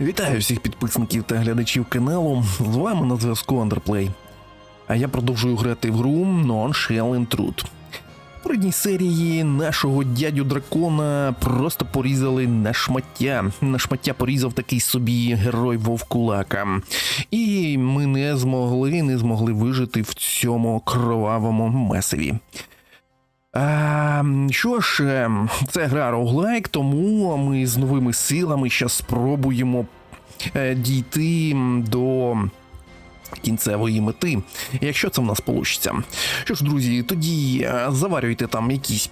Вітаю всіх підписників та глядачів каналу. З вами на зв'язку Underplay. А я продовжую грати в гру Non-Shell Intrude. В передній серії нашого дядю дракона просто порізали на шмаття. На шмаття порізав такий собі герой Вовкулака. І ми не змогли, не змогли вижити в цьому кровавому месиві. А, що ж, е, це гра роглайк, тому ми з новими силами зараз спробуємо е, дійти до кінцевої мети, якщо це в нас вийде. Що ж, друзі, тоді е, заварюйте там якісь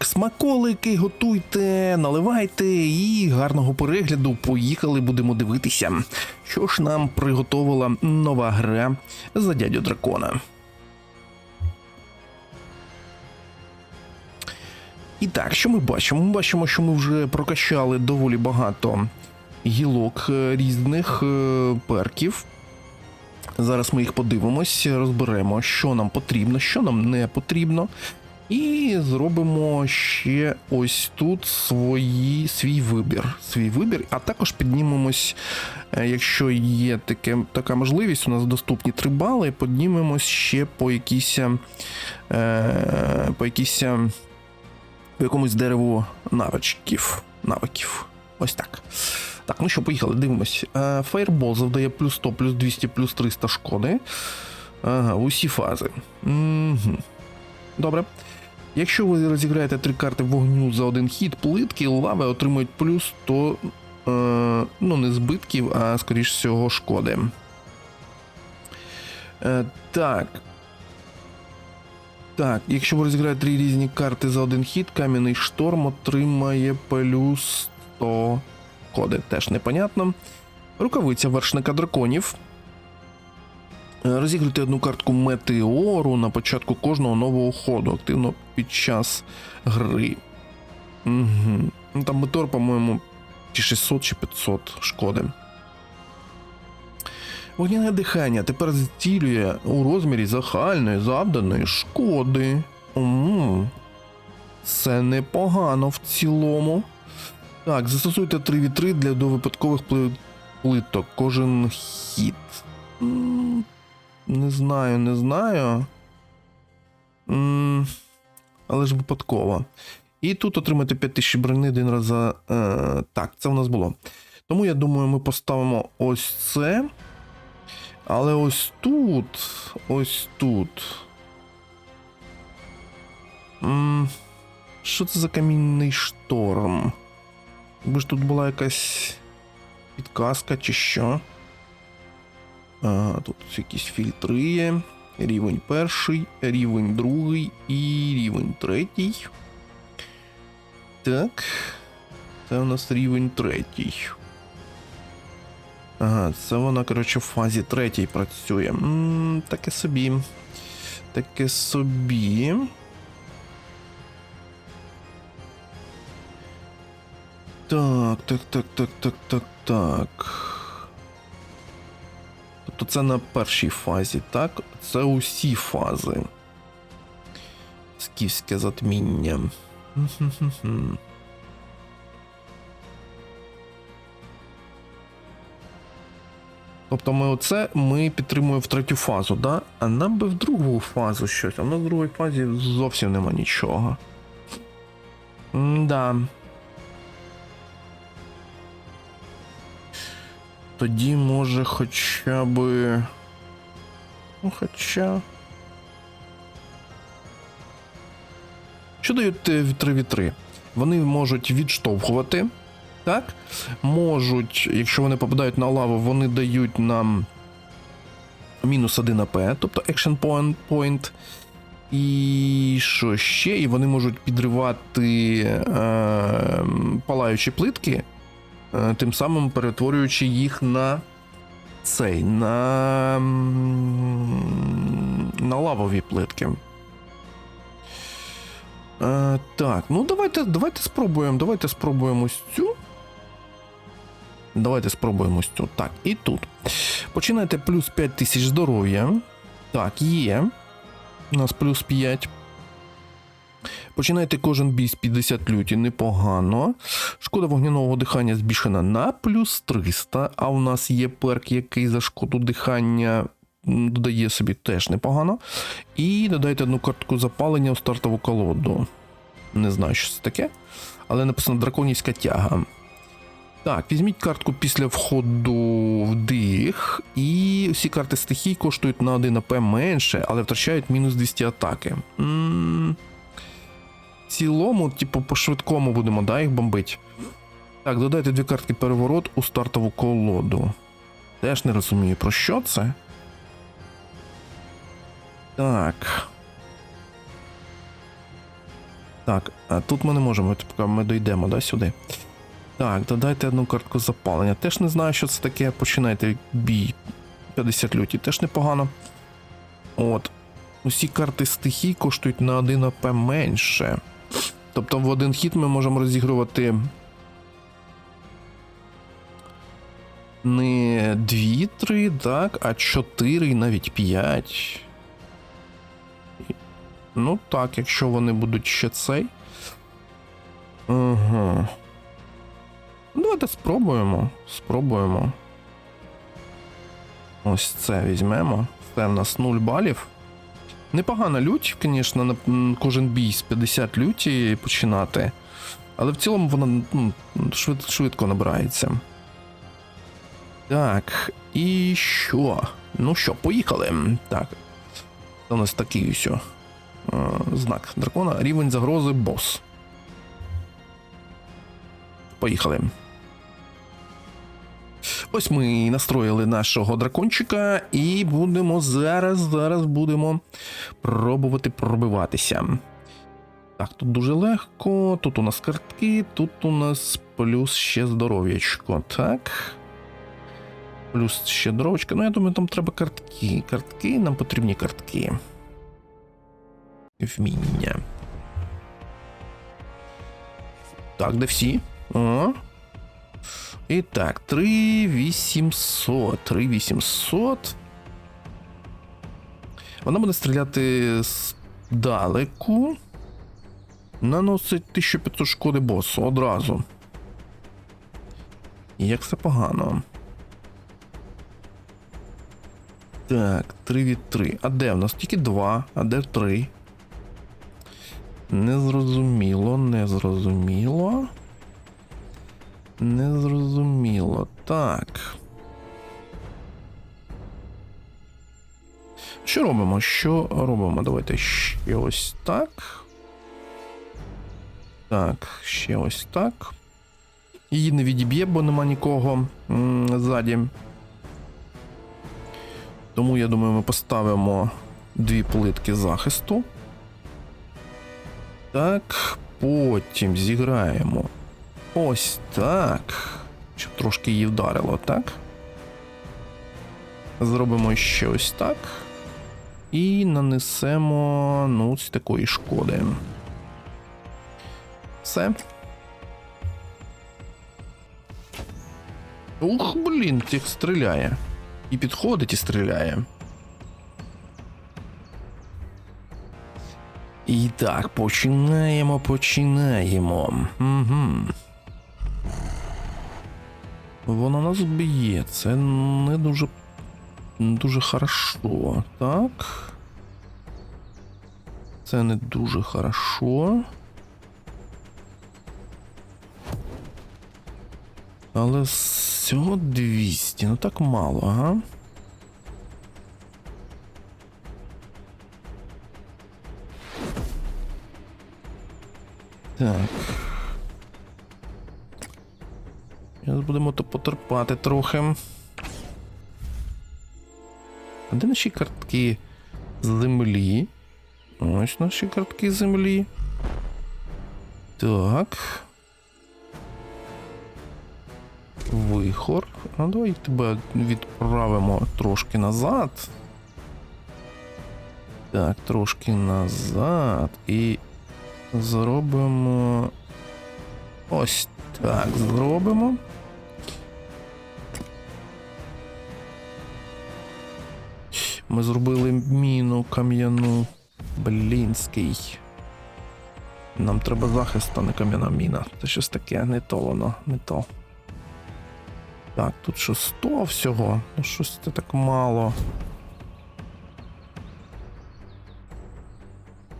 смаколики, готуйте, наливайте і гарного перегляду. Поїхали, будемо дивитися, що ж нам приготовила нова гра за дядю дракона. І так, що ми бачимо? Ми бачимо, що ми вже прокачали доволі багато гілок е, різних е, перків. Зараз ми їх подивимось, розберемо, що нам потрібно, що нам не потрібно. І зробимо ще ось тут свої, свій вибір. Свій вибір, а також піднімемось, е, якщо є таке, така можливість, у нас доступні 3 бали, піднімемось ще по якійсь, е, по якійсь в якомусь дереву навичків. навиків. Ось так. Так, ну що, поїхали, дивимось. Фаєрбол завдає плюс 100, плюс 200, плюс 300 шкоди. Ага, усі фази. Угу. Добре. Якщо ви розіграєте три карти вогню за один хід, плитки лави отримують плюс 100, е, ну, не збитків, а скоріш всього, шкоди. Е, так. Так, якщо ви розіграєте три різні карти за один хід, кам'яний шторм отримає плюс 100 коди. Теж непонятно. Рукавиця вершника драконів. Е, Розіграйте одну картку метеору на початку кожного нового ходу, активно під час гри. Угу. Там метеор, по-моєму, чи 600 чи 500 шкоди. Вогняне дихання тепер зцілює у розмірі загальної завданої шкоди. Це непогано в цілому. Так, застосуйте 3 від 3 для довипадкових пли- плиток. Кожен хід. М, Не знаю, не знаю. М, Але ж випадково. І тут отримати 5000 брони один раз за. Е, так, це в нас було. Тому я думаю, ми поставимо ось це. Але ось тут. Ось тут. М, Що це за камінний шторм? Якби ж тут була якась підказка чи що. А, тут якісь фільтри є. Рівень перший, рівень другий і рівень третій. Так. Це у нас рівень третій. Ага, це вона, коротше, в фазі третій працює. М, таке собі. Таке собі. Так, так, так, так, так, так, так. Тобто це на першій фазі, так? Це усі фази. Скіфське затміння. Тобто ми оце ми підтримуємо в третю фазу, да? а нам би в другу фазу щось, а в нас в другій фазі зовсім нема нічого. Да. Тоді може хоча би. Ну, хоча. Що дають 3 від 3? Вони можуть відштовхувати. Так? Можуть, якщо вони попадають на лаву, вони дають нам мінус 1 АП, тобто action point. point. І що ще? І вони можуть підривати е, палаючі плитки, е, тим самим перетворюючи їх на цей, на, на лавові плитки. Е, так, ну давайте, давайте спробуємо. Давайте спробуємо ось цю. Давайте спробуємо цю. Так, і тут. Починайте плюс 5000 здоров'я. Так, є. У нас плюс 5. Починайте кожен бій з 50 люті непогано. Шкода вогняного дихання збільшена на плюс 300, а у нас є перк, який за шкоду дихання додає собі теж непогано. І додайте одну картку запалення у стартову колоду. Не знаю, що це таке, але написано драконівська тяга. Так, візьміть картку після входу в дих, і всі карти стихій коштують на 1 АП менше, але втрачають мінус 200 атаки. м В цілому, типу, по швидкому будемо, да, їх бомбить. Так, додайте дві картки переворот у стартову колоду. Теж не розумію, про що це. Так. Так, а тут ми не можемо, поки ми дійдемо, да, сюди. Так, додайте одну картку запалення. Теж не знаю, що це таке. Починайте бій 50 люті, теж непогано. От. Усі карти стихій коштують на 1 АП менше. Тобто в один хід ми можемо розігрувати не 2-3, так, а 4 і навіть 5. Ну так, якщо вони будуть ще цей. Ну, Давайте спробуємо. Спробуємо. Ось це візьмемо. Це в нас 0 балів. Непогана лють, звісно, на кожен бій з 50 люті починати. Але в цілому вона ну, швид, швидко набирається. Так, і що? Ну що, поїхали. Так. Це у нас такий ось. е, Знак дракона. Рівень загрози бос. Поїхали. Ось ми настроїли нашого дракончика, і будемо зараз, зараз будемо пробувати пробиватися. Так, тут дуже легко. Тут у нас картки, тут у нас плюс ще здоров'ячко. Так. Плюс ще здоров'ячко. Ну, я думаю, там треба картки. Картки, нам потрібні картки. Вміння. Так, де всі? О. І так, 3800. 3800. Вона буде стріляти здалеку. Наносить 1500 шкоди босу одразу. Як це погано. Так, 3 від 3. А де в нас? Тільки 2, а де 3? Незрозуміло, незрозуміло. Незрозуміло. Так. Що робимо? Що робимо? Давайте ще ось так. Так, ще ось так. Її не відіб'є, бо нема нікого ззаді. Тому я думаю, ми поставимо дві плитки захисту. Так, потім зіграємо ось так. Щоб трошки її вдарило, так? Зробимо ще ось так. І нанесемо ну, ось такої шкоди. Все. Ух, блін, тих стріляє. І підходить і стріляє. І так, починаємо, починаємо. Угу. Воно нас б'є. Це не дуже. Не дуже хорошо. Так. Це не дуже хорошо. Але всього 200, ну так мало, ага. Так. Будемо то потерпати трохи. А де наші картки землі? Ось наші картки землі. Так. Вихор. А давай тебе відправимо трошки назад. Так, трошки назад. І зробимо. Ось так зробимо. Ми зробили міну кам'яну. Блінський. Нам треба захист, а не кам'яна міна. Це щось таке, не то воно, не то. Так, тут що 100 всього. Ну щось це так мало.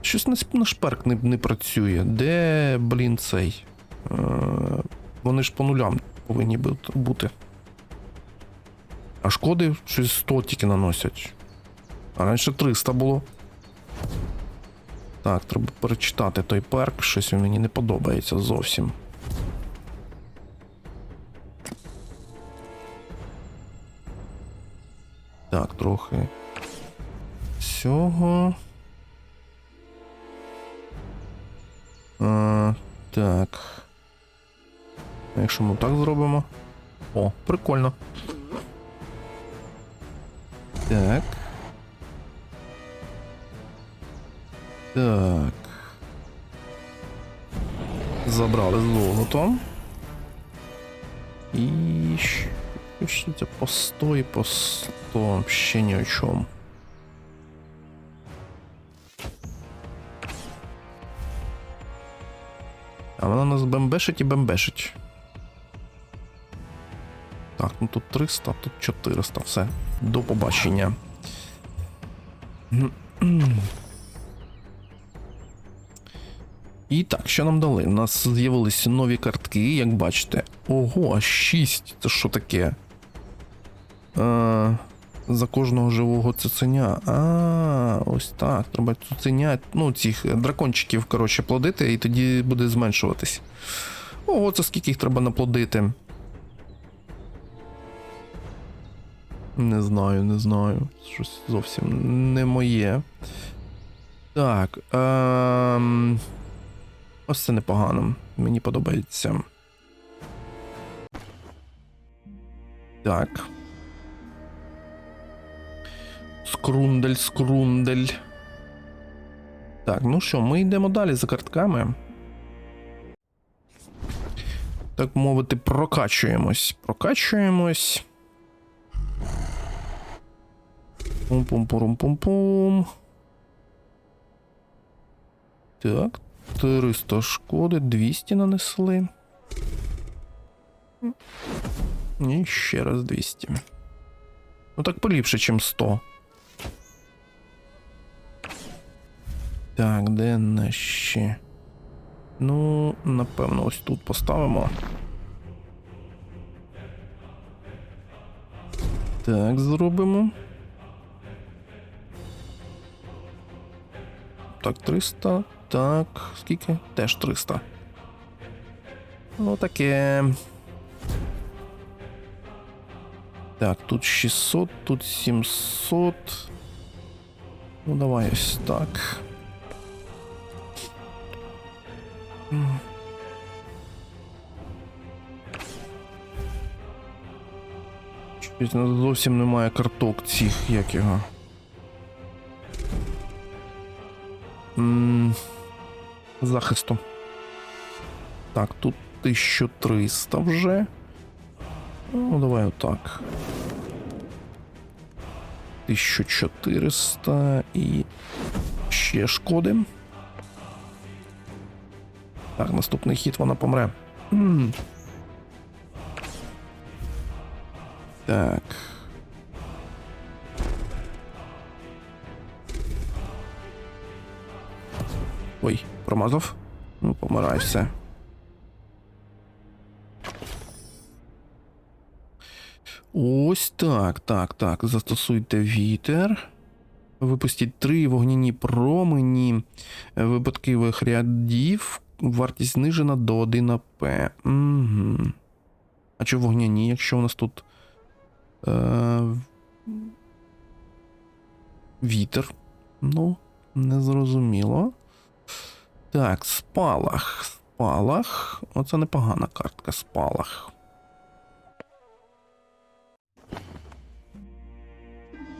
Щось на, шперк не, не працює. Де, блін, цей? Е, вони ж по нулям повинні бути. А шкоди щось 100 тільки наносять. А раніше 300 було. Так, треба перечитати той перк, щось він мені не подобається зовсім. Так, трохи. Цього. А, так. Якщо ми так зробимо. О, прикольно. Так. Забрали золото. І щ- що це по 100 і по 100. Ще ні о чому. А вона нас бембешить і бембешить. Так, ну тут 300, тут 400, все. До побачення. І так, що нам дали? У нас з'явилися нові картки, як бачите. Ого, аж 6. Це що таке? А, за кожного живого цуценя. А, ось так. Треба цуценя, ну, цих дракончиків, коротше, плодити, і тоді буде зменшуватись. Ого, це скільки їх треба наплодити. Не знаю, не знаю. Щось зовсім не моє. Так. Ем... Ось це непогано. Мені подобається. Так. Скрундель, скрундель. Так, ну що, ми йдемо далі за картками. Так мовити, прокачуємось. Прокачуємось. Пум-пум-пум-пум-пум. Так, 300 шкоди, 200 нанесли. І ще раз 200. Ну так поліпше, ніж 100. Так, де наші? Ну, напевно, ось тут поставимо. Так, зробимо. Так, 300. Так, скільки? Теж 300. Ну, таке. Так, тут 600, тут 700. Ну, давай ось так. Щось нас зовсім немає карток цих, як його. М, Захисту. Так, тут 1300 вже. Ну, давай отак. 1400 і ще шкоди. Так, наступний хід вона помре. М. Так. Ой, промазав. Ну, помирай все. Ось так, так, так. Застосуйте вітер. Випустіть три вогняні промені випадкових рядів. Вартість знижена до 1 АП. Угу. А чи вогняні, якщо у нас тут. Е... Вітер. Ну, незрозуміло. Так, спалах. Спалах. Оце непогана картка. Спалах.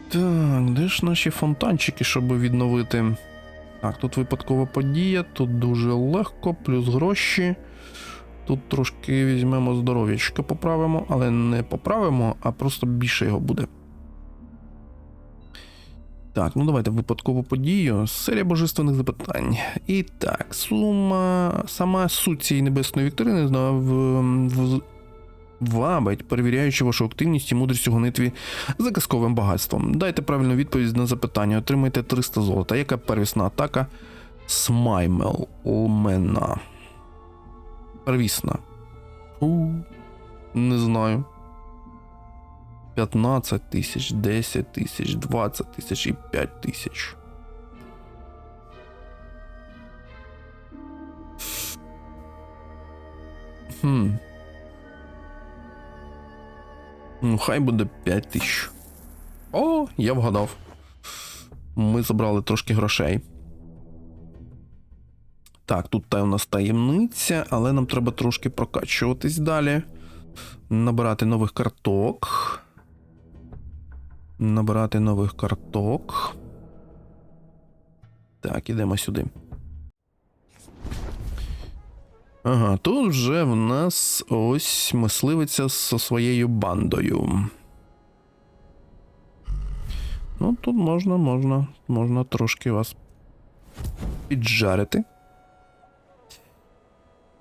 Так, де ж наші фонтанчики, щоб відновити? Так, тут випадкова подія, тут дуже легко, плюс гроші. Тут трошки візьмемо здоров'ячко, поправимо, але не поправимо, а просто більше його буде. Так, ну давайте випадкову подію. Серія божественних запитань. І так, сума, сама суть цієї небесної вікторини зна- в, вабить, перевіряючи вашу активність і мудрість у гонитві за казковим багатством. Дайте правильну відповідь на запитання, отримайте 300 золота. Яка первісна атака? Смаймелмена. Первісна. У, не знаю. 15 тисяч, 10 тисяч, 20 тисяч і 5 тисяч. Хм. Ну, хай буде 5 тисяч. О, я вгадав. Ми забрали трошки грошей. Так, тут та у нас таємниця, але нам треба трошки прокачуватись далі. Набирати нових карток. Набирати нових карток. Так, ідемо сюди. Ага, тут вже в нас ось мисливиця зі своєю бандою. Ну, тут можна, можна, можна трошки вас піджарити.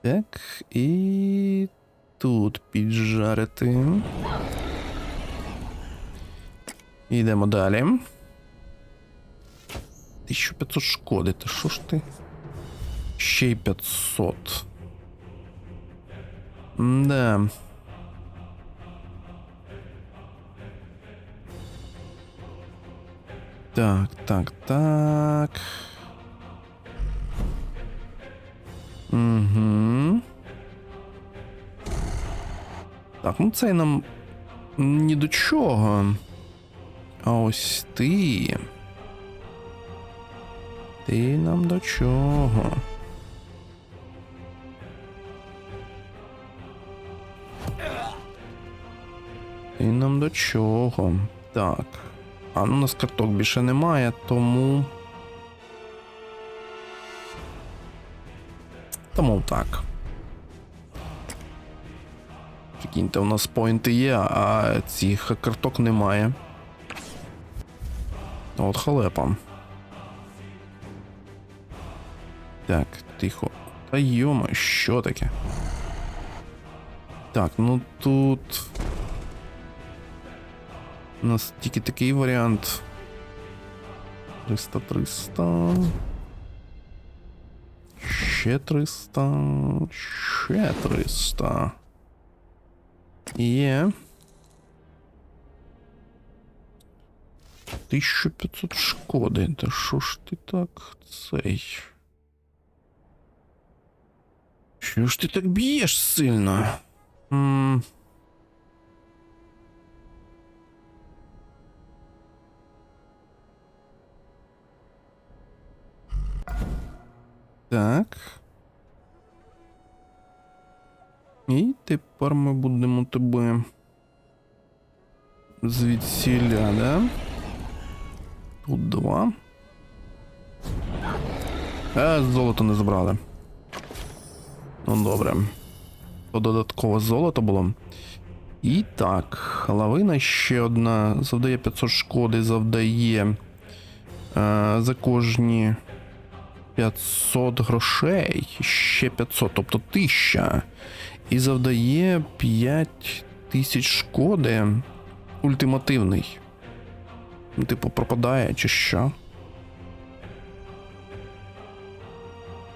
Так, і тут піджарити. Йдемо далі. 1500 шкоди, та що ж ти? Ще й 500. Да. Так, так, так. Угу. Так, ну цей нам ні до чого. А ось ти. Ти нам до чого? Ти нам до чого? Так. А ну у нас карток більше немає, тому. Тому так. Прикиньте, у нас поінти є, а цих карток немає. От халепа. Так, тихо. Та йома, що таке? Так, ну тут. У нас тільки такий варіант. 300, 300. Ще 300. Ще 300. Є. 1500 шкоди. Та що ж ти так цей? Що ж ти так б'єш сильно? М Так. І тепер ми будемо тебе звідсіля, да? Тут два. А, золото не забрали. Ну, добре. То додаткове золото було. І так, лавина ще одна. Завдає 500 шкоди, завдає е, за кожні 500 грошей. Ще 500, тобто 1000. І завдає 5000 шкоди. Ультимативний. Ну, Типу, пропадає чи що?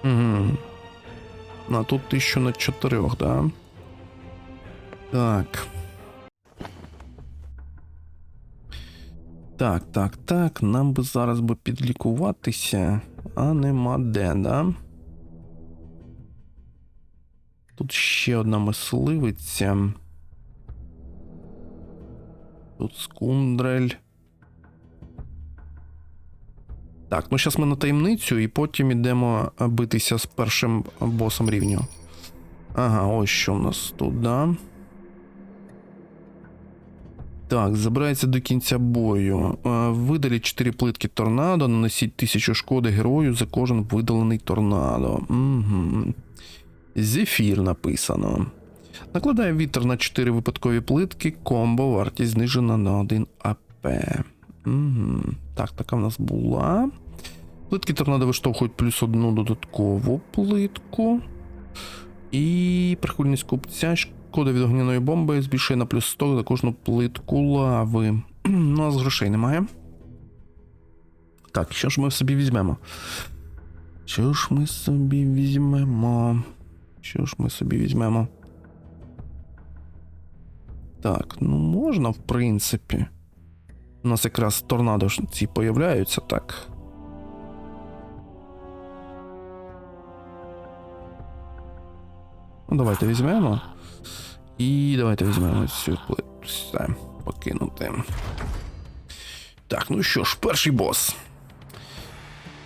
Угу. А тут 1000 на 4, да? Так. Так, так, так. Нам би зараз би підлікуватися, а нема де, да? Тут ще одна мисливиця. Тут скундрель. Так, ну зараз ми на таємницю і потім йдемо битися з першим босом рівню. Ага, ось що в нас тут, да? Так, забирається до кінця бою. Е, Видаліть 4 плитки торнадо, нанесіть 1000 шкоди герою за кожен видалений торнадо. Угу. Зефір написано. Накладає вітер на 4 випадкові плитки, комбо, вартість знижена на 1 АП. Угу. Так, така в нас була. Плитки торнадо виштовхують плюс одну додаткову плитку. І прихильність купця шкода від огняної бомби збільшує на плюс 100 за кожну плитку лави. У нас грошей немає. Так, що ж ми собі візьмемо? Що ж ми собі візьмемо? Що ж ми собі візьмемо? Так, ну можна, в принципі. У нас якраз торнадо ж ці появляються, так. Ну, давайте візьмемо. І давайте візьмемо цю плиту. Покинути. Так, ну що ж, перший бос.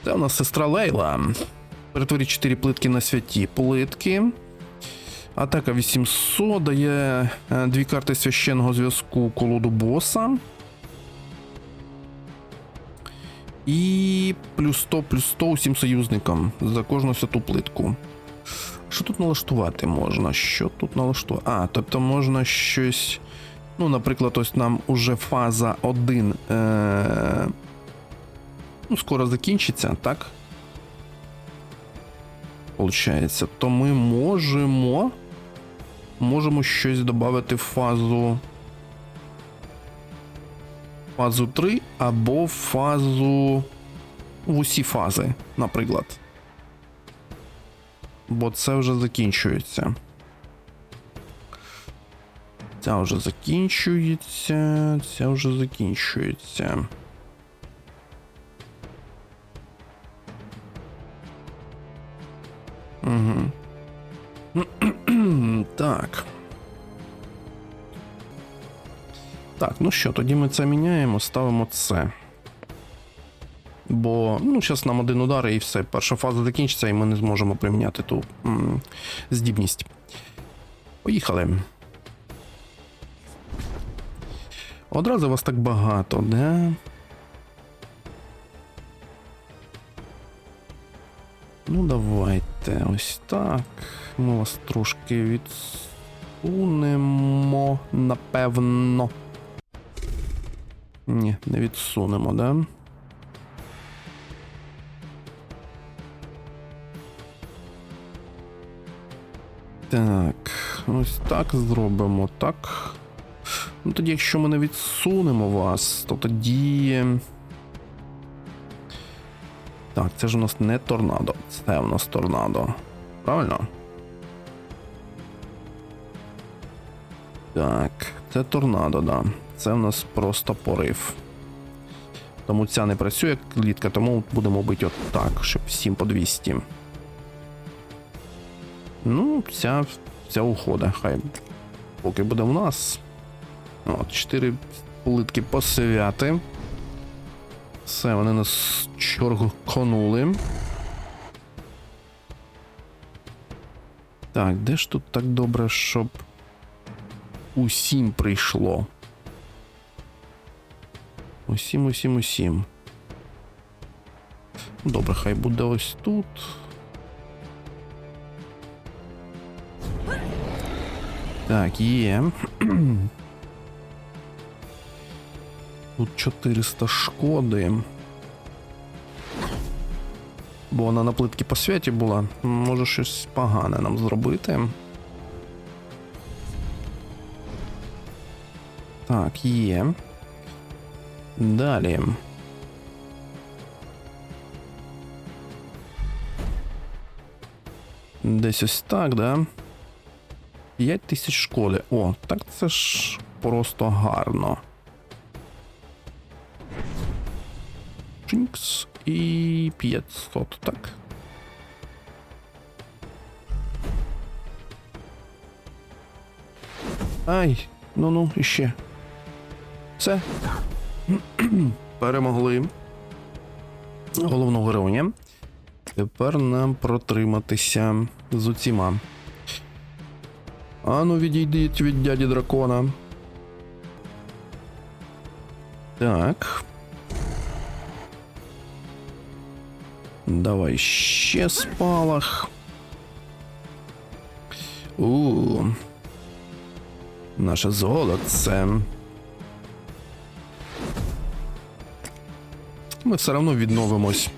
Це у нас сестра Лейла. Перетворіть 4 плитки на святі плитки. Атака 800 дає е, дві карти священного зв'язку колоду боса. І плюс 100, плюс 100 усім союзникам за кожну святу плитку. Що тут налаштувати можна? Що тут налаштувати? А, тобто можна щось. Ну, наприклад, ось нам уже фаза 1 е- ну, скоро закінчиться, так? Получається, то ми можемо. Можемо щось додати в фазу. Фазу 3 або в фазу. В усі фази, наприклад. Бо це вже закінчується. Ця вже закінчується. Ця вже закінчується. Ну що, тоді ми це міняємо, ставимо це. Бо, ну, зараз нам один удар і все. Перша фаза закінчиться, і ми не зможемо приміняти ту м- здібність. Поїхали. Одразу вас так багато, де? Ну, давайте ось так. Ми вас трошки відсунемо, напевно. Ні, не відсунемо, да? Так, ось так зробимо, так. Ну тоді, якщо ми не відсунемо вас, то тоді. Так, це ж у нас не торнадо. Це у нас торнадо. Правильно? Так, це торнадо, да. Це у нас просто порив. Тому ця не працює клітка, тому будемо бити от так, щоб всім по 200. Ну, ця, ця ухода, хай. Поки буде в нас. От, 4 плитки посвяти. Все, вони нас чоргонули. Так, де ж тут так добре, щоб усім прийшло? Усім, усім, усім. Добре, хай буде ось тут. Так, є. Тут 400 шкоди. Бо вона на плитки по святі була. Може щось погане нам зробити. Так, є. Далі. Десь ось так, да? 5 тисяч шкоди. О, так це ж просто гарно. Чинкс і 500, так. Ай, ну-ну, іще. Все. Перемогли. Головного героя. Тепер нам протриматися з усіма. Ану, відійдіть від дяді дракона. Так. Давай ще спалах. У. Наше золоце. Ми все одно відновимось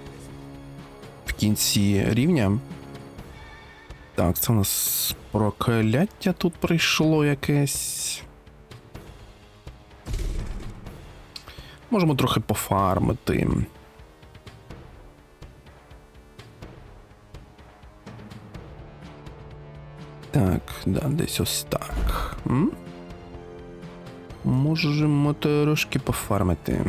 в кінці рівня. Так, це у нас прокляття тут прийшло якесь. Можемо трохи пофармити. Так, да, десь ось так. М? Можемо трошки пофармити.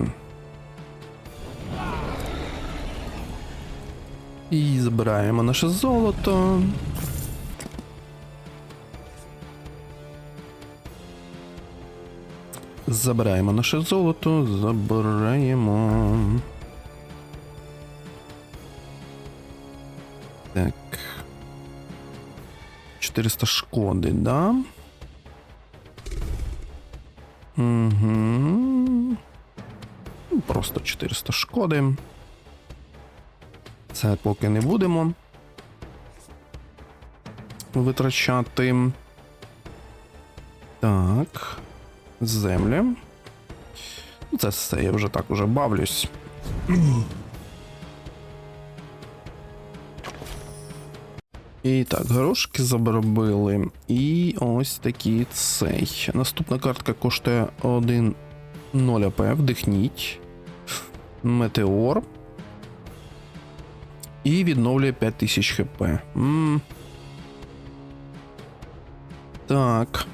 І забираємо наше золото. Забираємо наше золото, забираємо. Так. 400 шкоди, да? Угу. Просто 400 шкоди. Це поки не будемо витрачати. Так. Землі. Ну, Це все, я вже так уже бавлюсь. І так, горошки заробили. І ось такий цей. Наступна картка коштує 1 0 АП. Вдихніть. Метеор. І відновлює 5000 хп. М Так.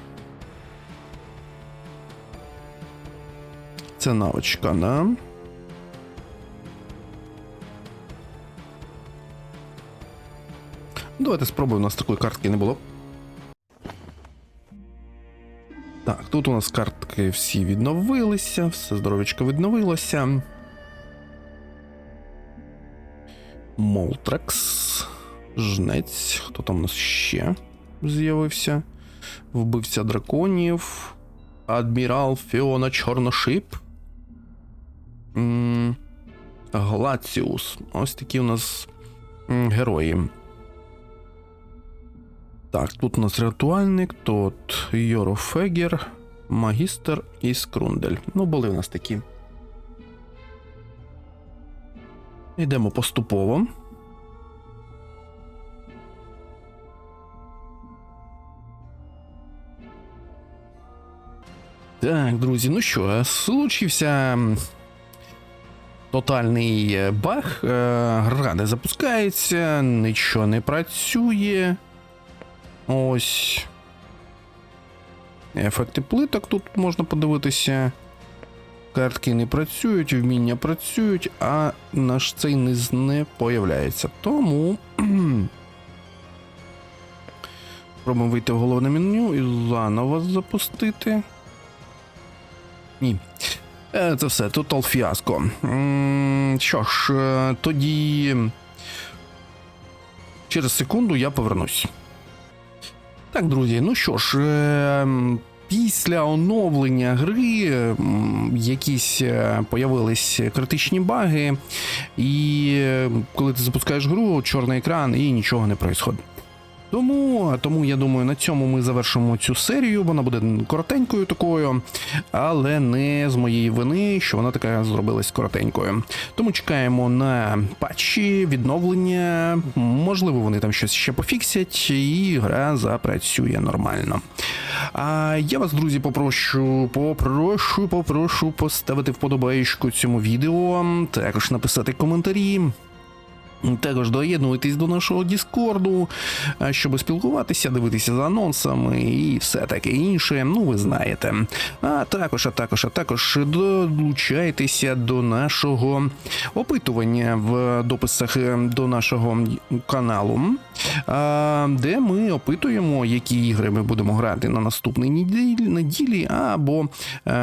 Це навичка, да? Давайте спробуємо, у нас такої картки не було. Так, тут у нас картки всі відновилися, все здоровечко відновилося. Молтрекс, жнець, хто там у нас ще з'явився? Вбивця драконів. Адмірал Фіона Чорношип. Глаціус. Ось такі у нас герої. Так, тут у нас ритуальник, тут Йорофегер, Магістр і Скрундель. Ну, були у нас такі. Йдемо поступово. Так, друзі, ну що, случився тотальний е, баг. е, Гра не запускається, нічого не працює. Ось. Ефекти плиток тут можна подивитися. Картки не працюють, вміння працюють, а наш цей низ не появляється. Тому. Пробуємо вийти в головне меню і заново запустити. Ні. Е, Це все, тотал фіаско. Що ж, е, тоді. Через секунду я повернусь. Так, друзі, ну що ж, е, після оновлення гри якісь е, появились критичні баги, і е, коли ти запускаєш гру, чорний екран і нічого не відбувається. Тому, тому я думаю, на цьому ми завершимо цю серію. Вона буде коротенькою такою, але не з моєї вини, що вона така зробилась коротенькою. Тому чекаємо на патчі, відновлення. Можливо, вони там щось ще пофіксять, і гра запрацює нормально. А я вас, друзі, попрошу, попрошу, попрошу поставити вподобайку цьому відео, також написати коментарі. Також доєднуйтесь до нашого Діскорду, щоб спілкуватися, дивитися за анонсами і все таке інше. Ну, ви знаєте. А також, а також, а також долучайтеся до нашого опитування в дописах е, до нашого каналу, де ми опитуємо, які ігри ми будемо грати на наступній неділі, неділі або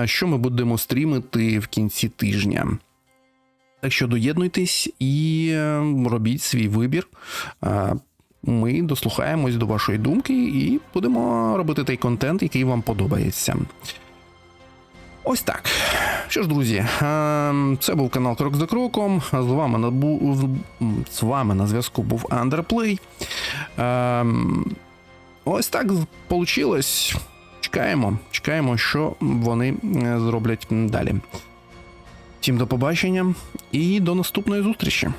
що ми будемо стрімити в кінці тижня. Так що доєднуйтесь і е, робіть свій вибір. Е, Ми дослухаємось до вашої думки і будемо робити той контент, який вам подобається. Ось так. Що ж, друзі, е, це був канал Крок за Кроком. З вами на з вами на зв'язку був Underplay. Е, Ось так вийшло. Чекаємо, чекаємо, що вони е, зроблять далі. Всім до побачення і до наступної зустрічі.